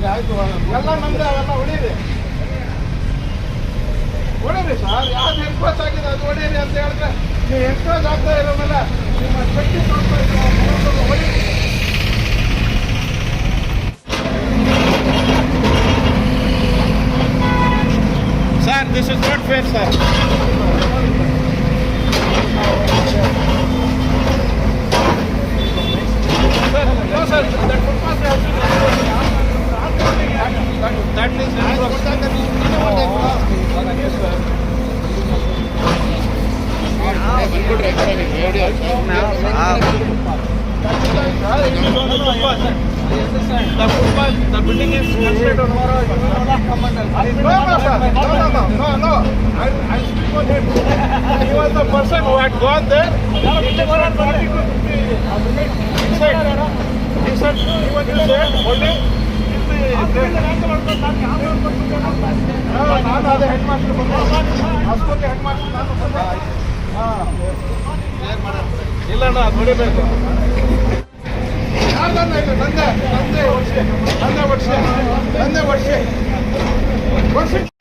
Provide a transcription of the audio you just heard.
ಎಲ್ಲ ನಮ್ದೆ ಅವೆಲ್ಲ ಹೊಡೀರಿ ಹೊಡೀರಿ ಸರ್? ಯಾವ್ದು ಎನ್ಕ್ರೋಚ್ ಆಗಿದೆ ಅದು ಹೊಡೀರಿ ಅಂತ ಹೇಳಿದ್ರೆ ನೀವು ಎನ್ಕ್ರೋಚ್ ಆಗ್ತಾ ನಿಮ್ಮ ಶಕ್ತಿ ಹೊಡೀರಿ sir this is not fair, Sir, head master ಬಂದು ಅಷ್ಟೊಂದು ಹೆಡ್ ಮಾಸ್ಟರ್ ನಾನು ಬಂದೆ. ಇಲ್ಲ ನಂದೆ ನಂದೆ ವರ್ಷ ನಂದೆ ವರ್ಷ ನಂದೆ ವರ್ಷ ವರ್ಷ